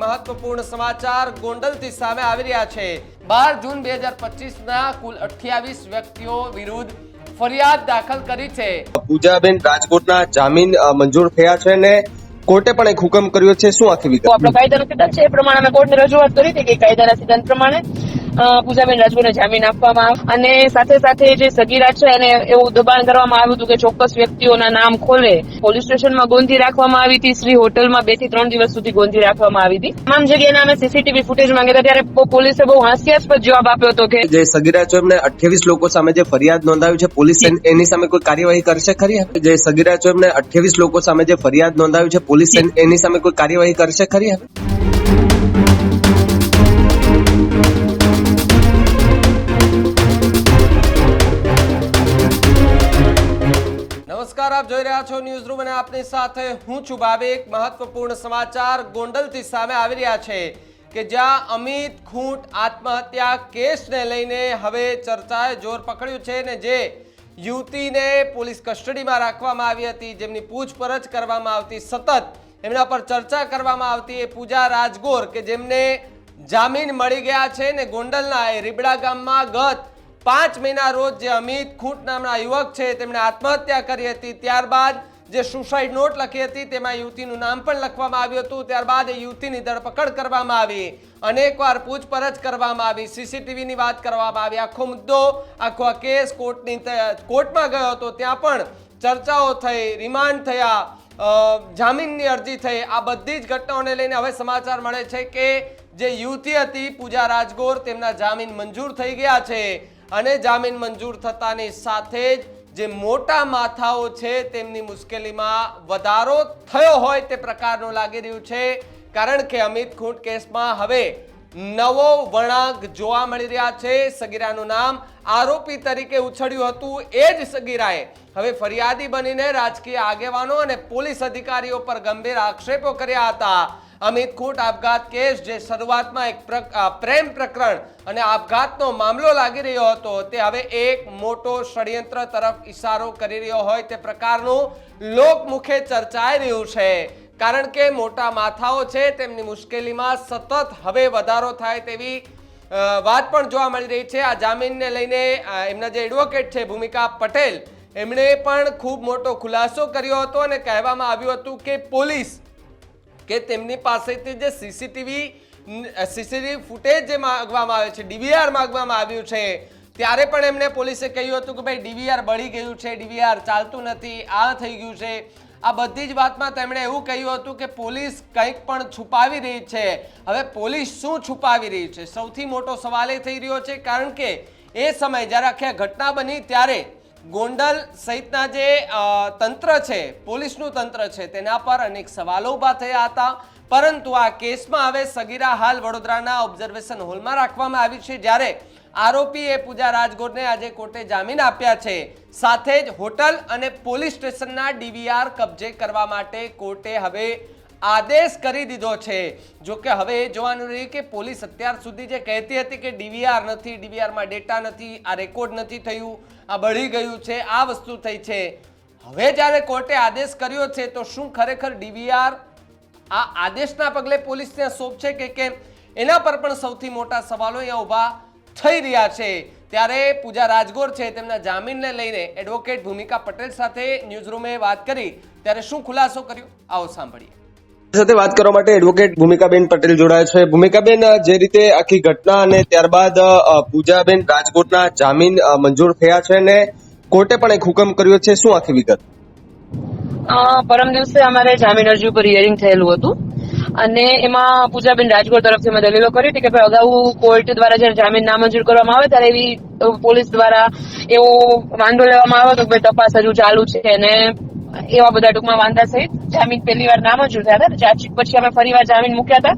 મહત્વપૂર્ણ સમાચાર ગોંડલથી સામે આવી રહ્યા છે. બાર જૂન બે હજાર પચીસના કુલ અઠ્યાવીસ વ્યક્તિઓ વિરુદ્ધ ફરિયાદ દાખલ કરી છે. પૂજાબેન રાજકોટના જામીન મંજૂર થયા છે ને કોર્ટે પણ એક હુકમ કર્યો છે. શું આખી વિગત? આપણો કાયદાનો સિદ્ધાંત છે. એ પ્રમાણે અમે કોર્ટને રજૂઆત કરી હતી કે કાયદાના સિદ્ધાંત પ્રમાણે પૂજાબેન રાજગુને જામીન આપવામાં આવે અને સાથે સાથે જે સગીરા છે અને એવું દબાણ કરવામાં આવ્યું હતું કે ચોક્કસ વ્યક્તિઓના નામ ખોલે. પોલીસ સ્ટેશનમાં ગોંધી રાખવામાં આવી હતી. શ્રી હોટલમાં બેથી ત્રણ દિવસ સુધી ગોંધી રાખવામાં આવી હતી. તમામ જગ્યાના અમે સીસીટીવી ફૂટેજ માંગ્યા હતા. ત્યારે પોલીસે બહુ હાસ્યાસ્પદ જવાબ આપ્યો હતો કે જે સગીરા છે એમને અઠ્યાવીસ લોકો સામે જે ફરિયાદ નોંધાવી છે પોલીસ એની સામે કોઈ કાર્યવાહી કરશે ખરી? જે સગીરા છે એમને અઠ્યાવીસ લોકો સામે જે ફરિયાદ નોંધાવી છે પોલીસ એની સામે કોઈ કાર્યવાહી કરશે ખરી? નમસ્કાર, આપ જોઈ રહ્યા છો ન્યૂઝ રૂમ અને આપની સાથે હું છું ભાવિક. મહત્વપૂર્ણ સમાચાર ગોંડલથી સામે આવી રહ્યા છે કે જ્યાં અમિત ખૂંટ આત્મહત્યા કેસને લઈને હવે ચર્ચાએ જોર પકડ્યું છે ને જે યુવતીને પોલીસ કસ્ટડીમાં રાખવામાં આવી હતી, જેમની પૂછપરછ કરવામાં આવતી, સતત એમના પર ચર્ચા કરવામાં આવતી એ પૂજા રાજગોર કે જેમને જામીન મળી ગયા છે ને ગોંડલના એ રીબડા ગામમાં ગત પાંચ મહિના રોજ જે અમિત ખૂંટ નામના યુવક છે, તેમણે આત્મહત્યા કરી હતી. ત્યારબાદ જે સુસાઇડ નોટ લખી હતી, તેમાં યુવતીનું નામ પણ લખવામાં આવ્યું હતું. ત્યારબાદ એ યુવતીની ધરપકડ કરવામાં આવી. અનેકવાર પૂછપરછ કરવામાં આવી. સીસીટીવીની વાત કરવામાં આવી. આખો મુદ્દો, આખો કેસ કોર્ટની કોર્ટમાં ગયો હતો. ત્યાં પણ ચર્ચાઓ થઈ, રિમાન્ડ થયા જામીનની અરજી થઈ. આ બધી જ ઘટનાઓને લઈને હવે સમાચાર મળે છે કે જે યુવતી હતી, પૂજા રાજગોર, તેમના જામીન મંજૂર થઈ ગયા છે. અને જામીન મંજૂર થતાની સાથે જ જે મોટા માથાઓ છે, તેમની મુશ્કેલીમાં વધારો થયો હોય તે પ્રકારનું લાગી રહ્યું છે. કારણ કે અમિત ખૂંટ કેસમાં હવે નવો વળાંક જોવા મળી રહ્યા છે. સગીરાનું નામ આરોપી તરીકે ઉછળ્યું હતું એ જ સગીરાએ. હવે ફરિયાદી બનીને રાજકીય આગેવાનો અને પોલીસ અધિકારીઓ પર ગંભીર આક્ષેપો કર્યા હતા. અમિત ખૂંટ આપઘાત કેસ જે શરૂઆતમાં એક પ્રેમ પ્રકરણ અને આપઘાતનો મામલો લાગી રહ્યો હતો, તે હવે એક મોટો ષડયંત્ર તરફ ઈશારો કરી રહ્યો હોય તે પ્રકારનું લોકમુખે ચર્ચાઈ રહ્યું છે. કારણ કે મોટા માથાઓ છે, તેમની મુશ્કેલીમાં સતત હવે વધારો થાય તેવી વાત પણ જોવા મળી રહી છે. આ જામીનને લઈને એમના જે એડવોકેટ છે, ભૂમિકા પટેલ, એમણે પણ ખૂબ મોટો ખુલાસો કર્યો હતો અને કહેવામાં આવ્યું હતું કે પોલીસ કે તેમની પાસેથી જે સીસીટીવી સીસીટીવી ફૂટેજ જે માગવામાં આવે છે ડીવીઆર માંગવામાં આવ્યું છે, ત્યારે પણ એમને પોલીસે કહ્યું હતું કે ભાઈ ડીવીઆર બળી ગયું છે ડીવીઆર ચાલતું નથી, આ થઈ ગયું છે. આ બધી જ વાતમાં તેમણે એવું કહ્યું હતું કે પોલીસ કંઈક પણ છુપાવી રહી છે. હવે પોલીસ શું છુપાવી રહી છે? સૌથી મોટો સવાલ એ થઈ રહ્યો છે, કારણ કે એ સમય જ્યારે આખી ઘટના બની ત્યારે ગોંડલ સહિતના જે તંત્ર છે, પોલીસનું તંત્ર છે, તેના પર અનેક સવાલો ઊભા થયા હતા. પરંતુ આ કેસમાં હવે સગીરા હાલ વડોદરાના ઓબ્ઝર્વેશન હોલમાં રાખવામાં આવી છે. જ્યારે આરોપીએ પૂજા રાજગોરને આજે કોર્ટે જામીન આપ્યા છે. સાથે જ હોટલ અને પોલીસ સ્ટેશનના ડીવીઆર કબજે કરવા માટે કોર્ટે હવે આદેશ કરી દીધો છે. જો કે હવે એ જોવાનું રહ્યું કે પોલીસ અત્યાર સુધી જે કહેતી હતી કે ડીવીઆર નથી, ડીવીઆરમાં ડેટા નથી, આ રેકોર્ડ નથી થયું, આ બળી ગયું છે, આ વસ્તુ થઈ છે. હવે જ્યારે કોર્ટે આદેશ કર્યો છે, તો શું ખરેખર ડીવીઆર આ આદેશના પગલે પોલીસને સોંપશે કે કેમ? એના પર પણ સૌથી મોટા સવાલો અહીંયા ઊભા થઈ રહ્યા છે. ત્યારે પૂજા રાજગોર છે, તેમના જામીનને લઈને એડવોકેટ ભૂમિકા પટેલ સાથે ન્યૂઝરૂમે વાત કરી. ત્યારે શું ખુલાસો કર્યો? આવો સાંભળીએ. સાથે વાત કરવા માટે એડવોકેટ ભૂમિકાબેન પટેલ જોડાયા છે. ભૂમિકાબેન જે રીતે આખી ઘટના અને ત્યારબાદ પૂજાબેન રાજકોટના જામીન મંજૂર થયા છે અને કોર્ટે પણ એક હુકમ કર્યો છે. શું આખી વિગત? પરમ દિવસે અમારે જામીન અરજી ઉપર હિયરિંગ થયેલું હતું અને એમાં પૂજાબેન રાજકોટ તરફથી અમે દલીલો કરી હતી કે ભાઈ અગાઉ કોર્ટ દ્વારા જયારે જામીન નામંજૂર કરવામાં આવે ત્યારે એવી પોલીસ દ્વારા એવો વાંધો લેવામાં આવ્યો હતો કે ભાઈ તપાસ હજુ ચાલુ છે અને એવા બધા ટૂંકમાં વાંધા સહિત જામીન પહેલી વાર નામંજૂર થયા હતા. ચાર્જશીટ પછી અમે ફરી વાર જામીન મૂક્યા હતા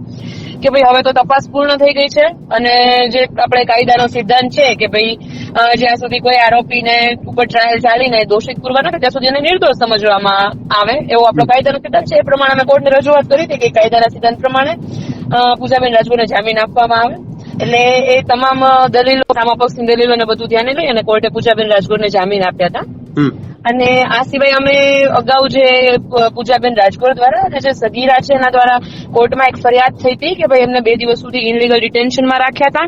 કે ભાઈ હવે તો તપાસ પૂર્ણ થઈ ગઈ છે અને જે આપણે કાયદાનો સિદ્ધાંત છે કે ભાઈ જ્યાં સુધી કોઈ આરોપીને ઉપર ટ્રાયલ ચાલીને દોષિત પૂરવા નથી ત્યાં સુધી એને નિર્દોષ સમજવામાં આવે એવો આપણો કાયદાનો સિદ્ધાંત છે. એ પ્રમાણે અમે કોર્ટને રજૂઆત કરી હતી કે કાયદાના સિદ્ધાંત પ્રમાણે પૂજાબેન રાજગુને જામીન આપવામાં આવે. એટલે એ તમામ દલીલો સામા પક્ષની દલીલો ને બધું ધ્યાને લઈ અને કોર્ટે પૂજાબેન રાજગુરને જામીન આપ્યા હતા. અને આ સિવાય અમે અગાઉ જે પૂજાબેન રાજગોર દ્વારા અને જે સગીરા છે એના દ્વારા કોર્ટમાં એક ફરિયાદ થઈ હતી કે ભાઈ એમને બે દિવસ સુધી ઇનલીગલ ડિટેન્શનમાં રાખ્યા હતા.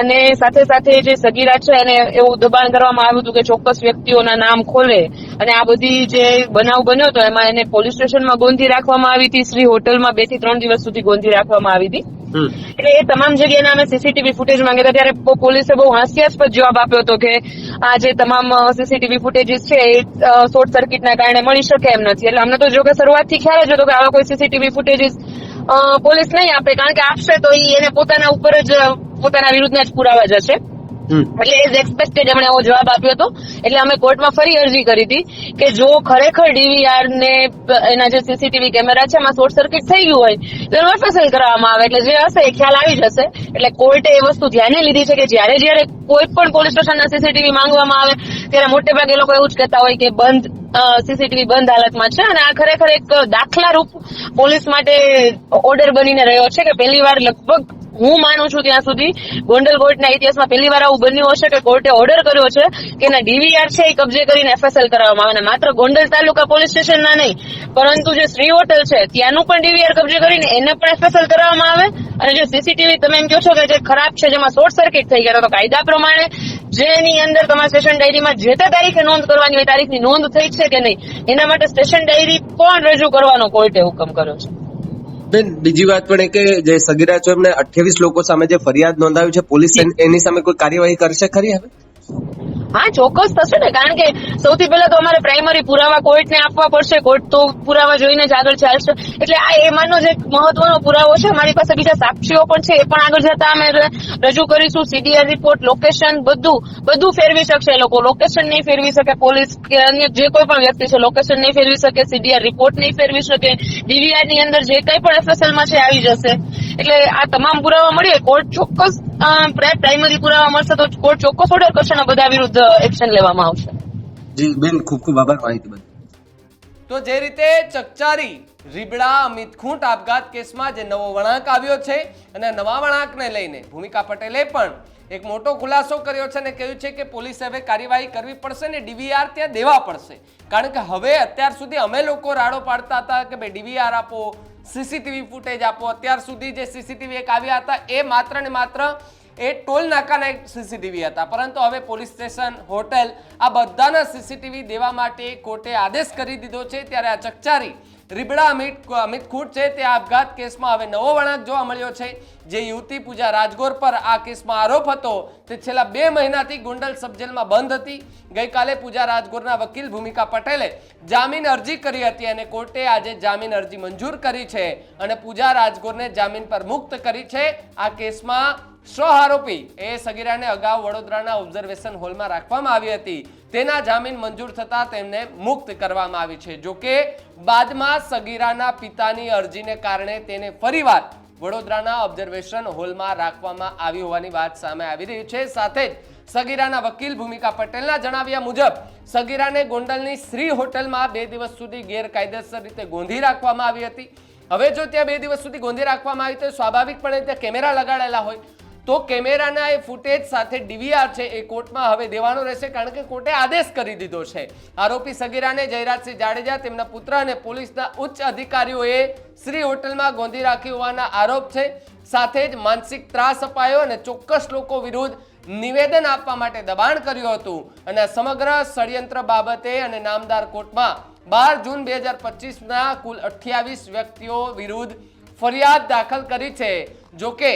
અને સાથે સાથે જે સગીરા છે એને એવું દબાણ કરવામાં આવ્યું હતું કે ચોક્કસ વ્યક્તિઓના નામ ખોલે. અને આ બધી જે બનાવ બન્યો હતો, એમાં એને પોલીસ સ્ટેશનમાં ગોંધી રાખવામાં આવી હતી. શ્રી હોટલમાં બેથી ત્રણ દિવસ સુધી ગોંધી રાખવામાં આવી હતી. એટલે એ તમામ જગ્યાના અમે સીસીટીવી ફૂટેજ માંગ્યા હતા. ત્યારે પોલીસે બહુ હાસ્યાસ્પદ જવાબ આપ્યો હતો કે આ જે તમામ સીસીટીવી ફૂટેજીસ છે એ શોર્ટ સર્કિટના કારણે મળી શકે એમ નથી. એટલે અમને તો જો કે શરૂઆતથી ખ્યાલ જ હતો કે આવા કોઈ સીસીટીવી ફૂટેજીસ પોલીસ નહીં આપે. કારણ કે આપશે તો એને પોતાના ઉપર જ પોતાના વિરુદ્ધના જ પુરાવા જશે. એટલે એઝ એક્સપેક્ટેડ એમણે એવો જવાબ આપ્યો હતો. એટલે અમે કોર્ટમાં ફરી અરજી કરી હતી કે જો ખરેખર ડીવીઆર ને એના જે સીસીટીવી કેમેરા છે, એમાં શોર્ટ સર્કિટ થઈ ગયું હોય, તો એનું એફએસએલ કરવામાં આવે. એટલે જે હશે એ ખ્યાલ આવી જશે. એટલે કોર્ટે એ વસ્તુ ધ્યાને લીધી છે કે જ્યારે જ્યારે કોઈ પણ પોલીસ સ્ટેશનના સીસીટીવી માંગવામાં આવે, ત્યારે મોટે ભાગે લોકો એવું જ કહેતા હોય કે બંધ સીસીટીવી બંધ હાલતમાં છે. અને આ ખરેખર એક દાખલારૂપ પોલીસ માટે ઓર્ડર બનીને રહ્યો છે કે પહેલી વાર લગભગ હું માનું છું ત્યાં સુધી ગોંડલ કોર્ટના ઇતિહાસમાં પહેલી વાર આવું બન્યું હશે કે કોર્ટે ઓર્ડર કર્યો છે કે એના ડીવીઆર છે એ કબજે કરીને એફએસએલ કરવામાં આવે અને માત્ર ગોંડલ તાલુકા પોલીસ સ્ટેશનના નહીં, પરંતુ જે શ્રી હોટલ છે ત્યાંનું પણ ડીવીઆર કબજે કરીને એને પણ એફએસએલ કરવામાં આવે અને જે સીસીટીવી તમે એમ કહો છો કે જે ખરાબ છે, જેમાં શોર્ટ સર્કિટ થઈ ગયા તો કાયદા પ્રમાણે જેની અંદર તમારા સ્ટેશન ડાયરીમાં જે તે તારીખે નોંધ કરવાની હોય તારીખની નોંધ થઈ છે કે નહીં, એના માટે સ્ટેશન ડાયરી પણ રજૂ કરવાનો કોર્ટે હુકમ કર્યો છે. બેન બીજી વાત પણ એ કે જે સગીરા છો એમને અઠ્યાવીસ લોકો સામે જે ફરિયાદ નોંધાવી છે પોલીસ એની સામે કોઈ કાર્યવાહી કરશે ખરી હવે? હા, ચોક્કસ થશે ને, કારણ કે સૌથી પહેલા તો અમારે પ્રાઇમરી પુરાવા કોર્ટને આપવા પડશે. કોર્ટ તો પુરાવા જોઈને જ આગળ ચાલશે. એટલે આ એમાંનો જે મહત્વનો પુરાવો છે. મારી પાસે બીજા સાક્ષીઓ પણ છે. એ પણ આગળ જતા અમે રજૂ કરીશું. સીડીઆર રિપોર્ટ લોકેશન બધું બધું ફેરવી શકશે લોકો. લોકેશન નહીં ફેરવી શકે પોલીસ કે અન્ય જે કોઈ પણ વ્યક્તિ છે લોકેશન નહીં ફેરવી શકે સીડીઆર રિપોર્ટ નહીં ફેરવી શકે. ડીવીઆરની અંદર જે કંઈ પણ એફએસએલમાં છે, આવી જશે. એટલે આ તમામ પુરાવા મળીએ કોર્ટ ચોક્કસ પ્રાઇમરી પુરાવા મળશે તો કોર્ટ ચોક્કસ ઓર્ડર કરશે અને બધા વિરુદ્ધ એક્શન લેવામાં આવશે. જી બેન ખૂબ ખૂબ આભાર માહિતી બદલ. તો જે રીતે ચકચારી રીબડા અમિત ખૂંટ આપઘાત કેસમાં જે નવો વળાંક આવ્યો છે અને નવા વળાંકને લઈને ભૂમિકા પટેલે પણ એક મોટો ખુલાસો કર્યો છે અને કહ્યું છે કે પોલીસે હવે કાર્યવાહી કરવી પડશે ને ડીવીઆર ત્યાં દેવા પડશે. કારણ કે હવે અત્યાર સુધી અમે લોકો રાડો પાડતા હતા કે ભાઈ ડીવીઆર આપો સીસીટીવી ફૂટેજ આપો. અત્યાર સુધી જે સીસીટીવી એક આવ્યા હતા, એ માત્ર ને માત્ર એ ટોલ નાકાના એક સીસીટીવી હતા. પરંતુ હવે પોલીસ સ્ટેશન, હોટેલ આ બધાના સીસીટીવી દેવા માટે કોર્ટે આદેશ કરી દીધો છે. ત્યારે આ ચકચારી રીબડા અમિત અમિત ખૂટ છે તે આપઘાત કેસમાં હવે નવો વળાંક જોવા મળ્યો છે. જે યુવતી પૂજા રાજગોર પર આ કેસમાં આરોપ હતો તે છેલ્લા બે મહિનાથી ગુંડલ સબજેલમાં બંધ હતી. ગઈકાલે પૂજા રાજગોરના વકીલ ભૂમિકા પટેલે જામીન અરજી કરી હતી અને કોર્ટે આજે જામીન અરજી મંજૂર કરી છે અને પૂજા રાજગોરને જામીન પર મુક્ત કરી છે. આ કેસમાં સો આરોપી એ સગીરાને અગાઉ વડોદરાના ઓબ્ઝર્વેશન હોલમાં રાખવામાં આવી હતી. તેના જામીન મંજૂર થતા તેમને મુક્ત કરવામાં આવી છે. જોકે બાદમાં સગીરાના પિતાની અરજીને કારણે તેને ફરીવાર વડોદરાના ઓબ્ઝર્વેશન હોલમાં રાખવામાં આવી હોવાની વાત સામે આવી રહી છે. સાથે જ સગીરાના વકીલ ભૂમિકા પટેલના જણાવ્યા મુજબ, સગીરાને ગોંડલની શ્રી હોટલમાં બે દિવસ સુધી ગેરકાયદેસર રીતે ગોંધી રાખવામાં આવી હતી. હવે જો ત્યાં બે દિવસ સુધી ગોંધી રાખવામાં આવી તો સ્વાભાવિકપણે ત્યાં કેમેરા લગાડેલા હોય. તો કેમેરાના એ ફૂટેજ સાથે ડીવીઆર છે એ કોર્ટમાં હવે દેવાનો રહેશે, કારણ કે કોર્ટે આદેશ કરી દીધો છે. આરોપી સગીરાને જયરાજસિંહ જાડેજા, તેમના પુત્ર અને પોલીસના ઉચ્ચ અધિકારીઓએ શ્રી હોટલમાં ગોંધી રાખી હોવાના આરોપ છે. સાથે જ માનસિક ત્રાસ અપાયો અને ચોક્કસ લોકો વિરુદ્ધ નિવેદન આપવા માટે દબાણ કર્યું હતું. અને સમગ્ર ષડયંત્ર બાબતે અને નામદાર કોર્ટમાં બાર જૂન બે હજાર પચીસના કુલ અઠ્યાવીસ વ્યક્તિઓ વિરુદ્ધ ફરિયાદ દાખલ કરી છે. જોકે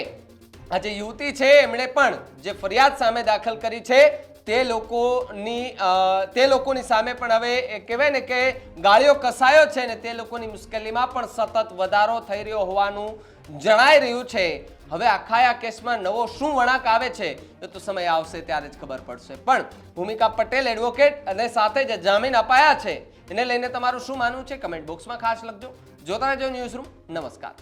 આ જે યુવતી છે, એમણે પણ જે ફરિયાદ સામે દાખલ કરી છે, તે લોકોની તે લોકોની સામે પણ હવે કહેવાય ને કે ગાળીઓ કસાયો છે ને તે લોકોની મુશ્કેલીમાં પણ સતત વધારો થઈ રહ્યો હોવાનું જણાઈ રહ્યું છે. હવે આખા આ કેસમાં નવો શું વળાંક આવે છે, એ તો સમય આવશે ત્યારે જ ખબર પડશે. પણ ભૂમિકા પટેલ એડવોકેટ અને સાથે જે જામીન અપાયા છે, એને લઈને તમારું શું માનવું છે? કમેન્ટ બોક્સમાં ખાસ લખજો. જોતા રહેજો ન્યૂઝ રૂમ નમસ્કાર.